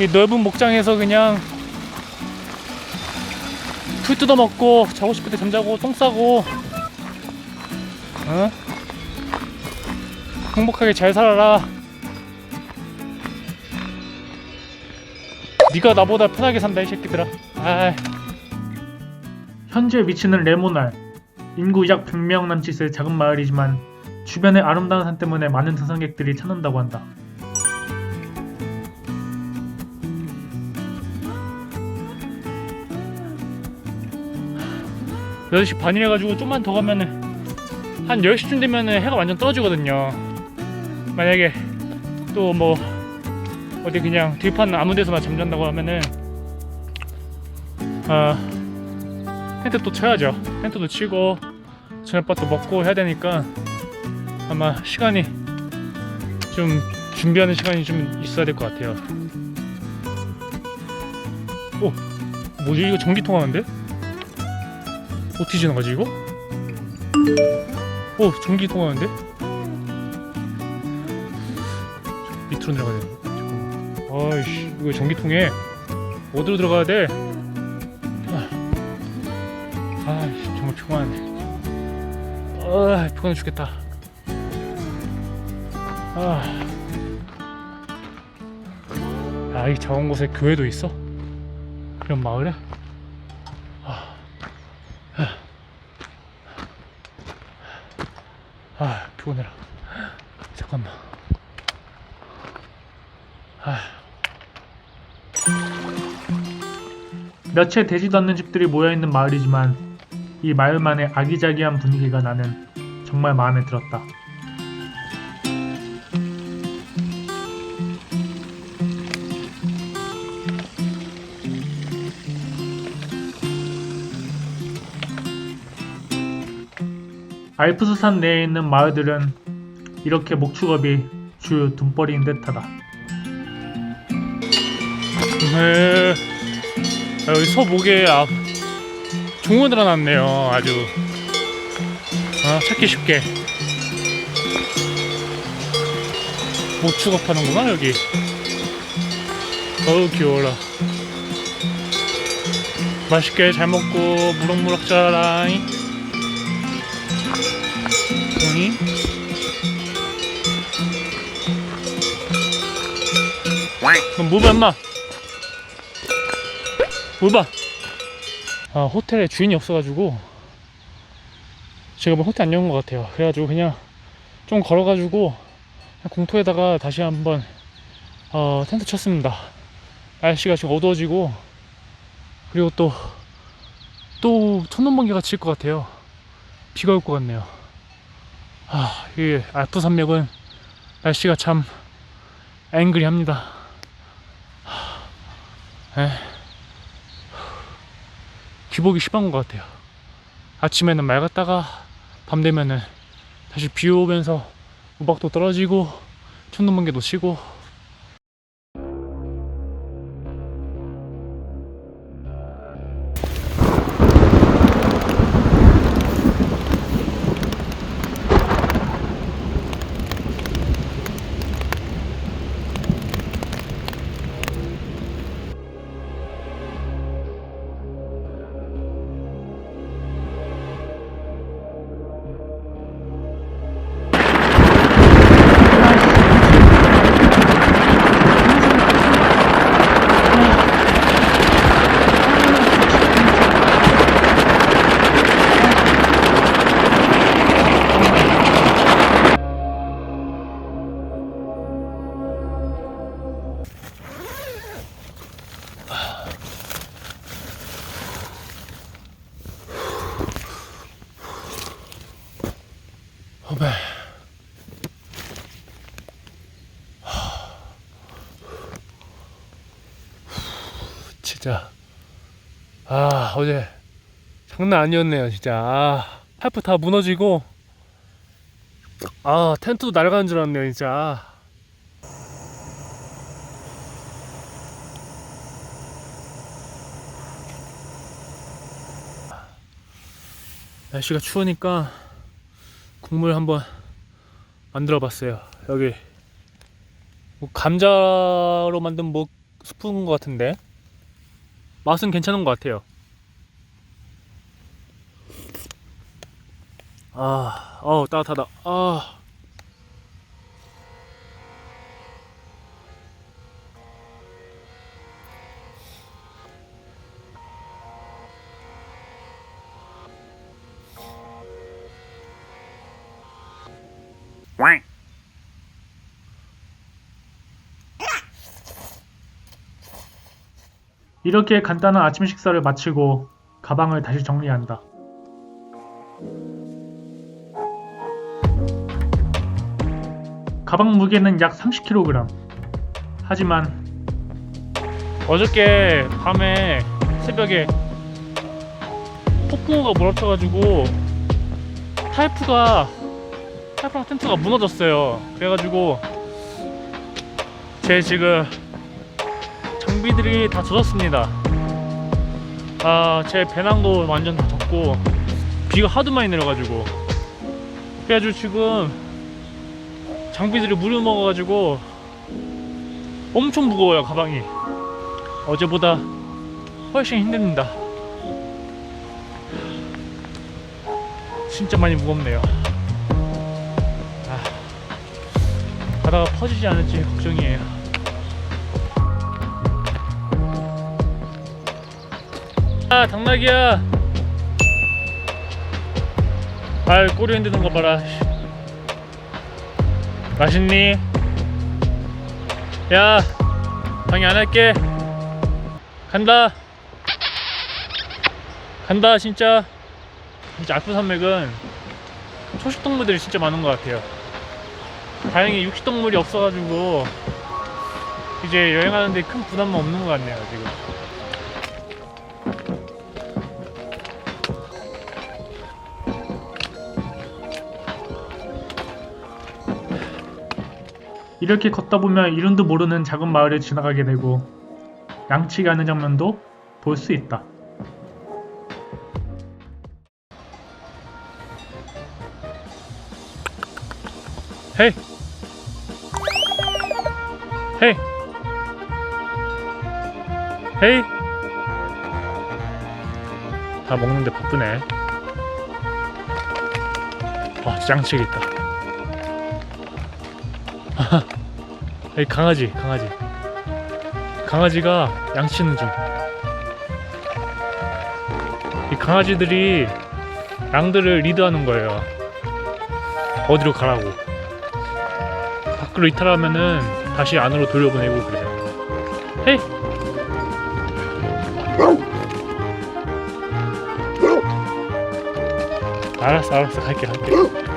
이 넓은 목장에서 그냥 풀 뜯어 먹고 자고 싶을 때 잠자고 똥 싸고 어? 행복하게 잘 살아라. 네가 나보다 편하게 산다 이 새끼들아. 아. 현재 위치는 레모날. 인구 약 100명 남짓의 작은 마을이지만 주변의 아름다운 산 때문에 많은 등산객들이 찾는다고 한다. 8시 반이라 가지고 좀만 더 가면은 한 10시쯤 되면은 해가 완전 떨어지거든요. 만약에 또 뭐 어디 그냥 들판 아무 데서나 잠잔다고 하면은 아 텐트 또 쳐야죠. 텐트도 치고 저녁밥도 먹고 해야 되니까 아마 시간이 좀 준비하는 시간이 좀 있어야 될 것 같아요. 오, 뭐지 이거 전기 통 하는데? 어떻게 지나가지 이거? 오 전기 통하는데? 밑으로 내려가야 돼. 잠깐만. 아이씨 이거 전기 통해. 어디로 들어가야 돼? 아, 아이씨 정말 피곤하네. 아 피곤해 죽겠다. 아, 아, 이 작은 곳에 교회도 있어? 이런 마을에? 아 피곤해라. 잠깐만. 아. 몇채 되지도 않는 집들이 모여있는 마을이지만 이 마을만의 아기자기한 분위기가 나는 정말 마음에 들었다 알프스산 내에 있는 마을들은 이렇게 목축업이 주요 돈벌이인 듯하다. 네, 아, 여기 서목에 앞 종을 들어놨네요. 아주 아, 찾기 쉽게 목축업 하는구나 여기. 어우 귀여워라. 맛있게 잘 먹고 무럭무럭 자라잉. 응? 그럼 뭐 봐, 임마. 뭘 봐. 아, 호텔에 주인이 없어가지고, 제가 뭐 호텔 안 여는 것 같아요. 그래가지고 그냥 좀 걸어가지고, 공터에다가 다시 한번, 어, 텐트 쳤습니다. 날씨가 지금 어두워지고, 그리고 또, 또 천둥 번개가 칠 것 같아요. 비가 올 것 같네요. 아, 이 알프 산맥은 날씨가 참 앵그리합니다. 에. 기복이 심한 것 같아요. 아침에는 맑았다가 밤 되면은 다시 비 오면서 우박도 떨어지고 천둥번개도 치고 어배. 진짜. 아 어제 장난 아니었네요 진짜. 아 파이프 다 무너지고. 아 텐트도 날아가는 줄 알았네요 진짜. 날씨가 추우니까 국물 한번 만들어 봤어요. 여기 뭐 감자로 만든 뭐 스푼 것 같은데 맛은 괜찮은 것 같아요. 아, 어우 따뜻하다. 아. 이렇게 간단한 아침 식사를 마치고 가방을 다시 정리한다. 가방 무게는 약 30kg. 하지만 어저께 밤에 새벽에 폭풍우가 몰아쳐가지고 타이프가 타이프랑 텐트가 무너졌어요. 그래가지고 제 지금 장비들이 다 젖었습니다. 아, 제 배낭도 완전 다 젖고 비가 하도 많이 내려가지고 그래가지고 지금 장비들이 물을 먹어가지고 엄청 무거워요 가방이 어제보다 훨씬 힘듭니다. 진짜 많이 무겁네요. 아, 가다가 퍼지지 않을지 걱정이에요. 아 당나귀야. 발 꼬리 흔드는 거 봐라. 씨. 맛있니? 야 방해 안 할게. 간다. 간다 진짜. 진짜 알프 산맥은 초식 동물들이 진짜 많은 것 같아요. 다행히 육식 동물이 없어가지고 이제 여행하는데 큰 부담은 없는 것 같네요 지금 이렇게 걷다 보면 이름도 모르는 작은 마을을 지나가게 되고 양치기 하는 장면도 볼 수 있다. 헤이! 헤이! 헤이! 다 먹는데 바쁘네. 와, 양치기 있다. 여기 강아지, 강아지. 강아지가 양치는 중. 이 강아지들이 양들을 리드하는 거예요. 어디로 가라고. 밖으로 이탈하면은 다시 안으로 돌려보내고 그래요. 헤이! 알았어, 알았어. 갈게, 갈게.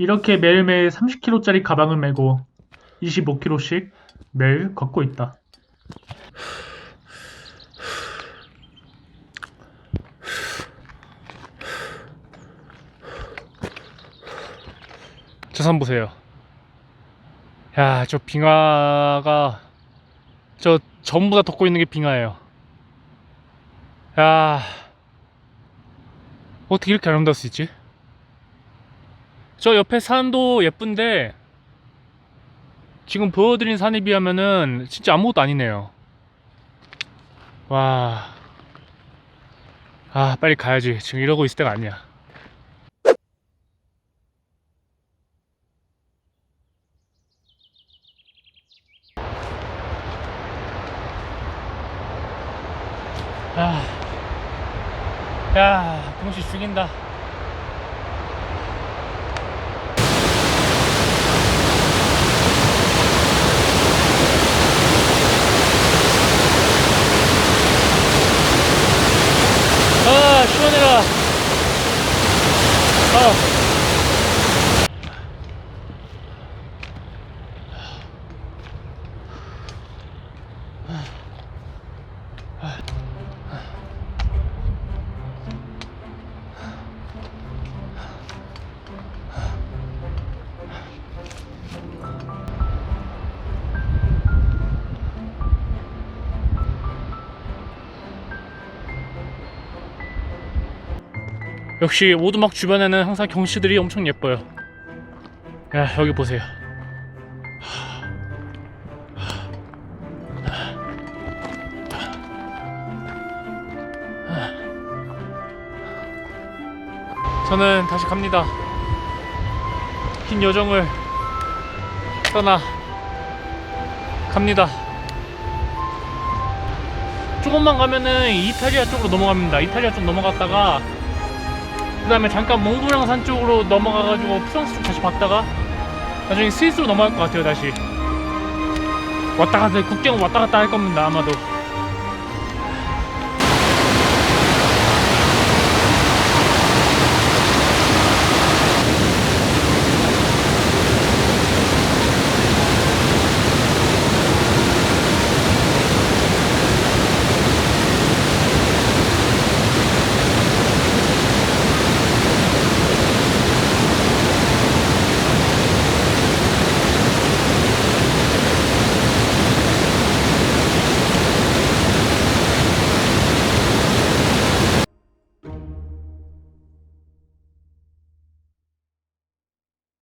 이렇게 매일매일 30kg짜리 가방을 메고 25kg씩 매일 걷고 있다. 저 산 보세요. 야, 저 빙하가 저 전부 다 덮고 있는 게 빙하예요. 야, 어떻게 이렇게 아름다울 수 있지? 저 옆에 산도 예쁜데 지금 보여드린 산에 비하면은 진짜 아무것도 아니네요. 와, 아 빨리 가야지. 지금 이러고 있을 때가 아니야. 아, 야, 동시 죽인다. 아, 시원해라. 아. 역시 오두막 주변에는 항상 경치들이 엄청 예뻐요. 야 여기 보세요. 저는 다시 갑니다. 긴 여정을 떠나 갑니다. 조금만 가면은 이탈리아 쪽으로 넘어갑니다. 이탈리아 쪽 넘어갔다가 그 다음에 잠깐 몽블랑산 쪽으로 넘어가가지고 프랑스 쪽 다시 봤다가 나중에 스위스로 넘어갈 것 같아요 다시. 왔다 갔다 국경 왔다 갔다 할 겁니다 아마도